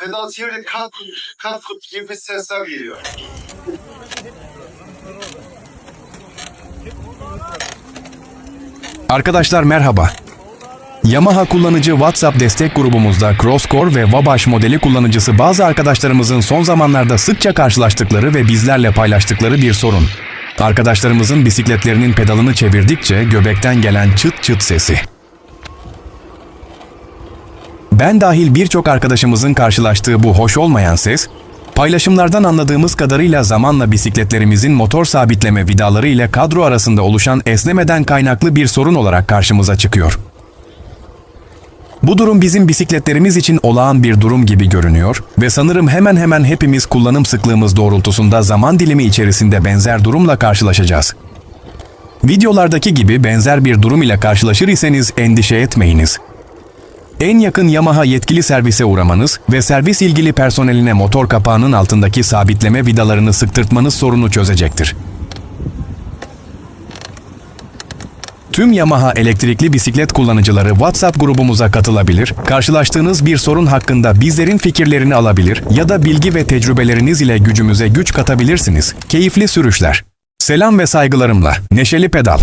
Pedal çevirince kat kat kut gibi sesler geliyor. Arkadaşlar merhaba. Yamaha kullanıcı WhatsApp destek grubumuzda Crosscore ve Wabash modeli kullanıcısı bazı arkadaşlarımızın son zamanlarda sıkça karşılaştıkları ve bizlerle paylaştıkları bir sorun. Arkadaşlarımızın bisikletlerinin pedalını çevirdikçe göbekten gelen çıt çıt sesi. Ben dahil birçok arkadaşımızın karşılaştığı bu hoş olmayan ses, paylaşımlardan anladığımız kadarıyla zamanla bisikletlerimizin motor sabitleme vidaları ile kadro arasında oluşan esnemeden kaynaklı bir sorun olarak karşımıza çıkıyor. Bu durum bizim bisikletlerimiz için olağan bir durum gibi görünüyor ve sanırım hemen hemen hepimiz kullanım sıklığımız doğrultusunda zaman dilimi içerisinde benzer durumla karşılaşacağız. Videolardaki gibi benzer bir durum ile karşılaşır iseniz endişe etmeyiniz. En yakın Yamaha yetkili servise uğramanız ve servis ilgili personeline motor kapağının altındaki sabitleme vidalarını sıktırtmanız sorunu çözecektir. Tüm Yamaha elektrikli bisiklet kullanıcıları WhatsApp grubumuza katılabilir, karşılaştığınız bir sorun hakkında bizlerin fikirlerini alabilir ya da bilgi ve tecrübeleriniz ile gücümüze güç katabilirsiniz. Keyifli sürüşler. Selam ve saygılarımla. Neşeli Pedal.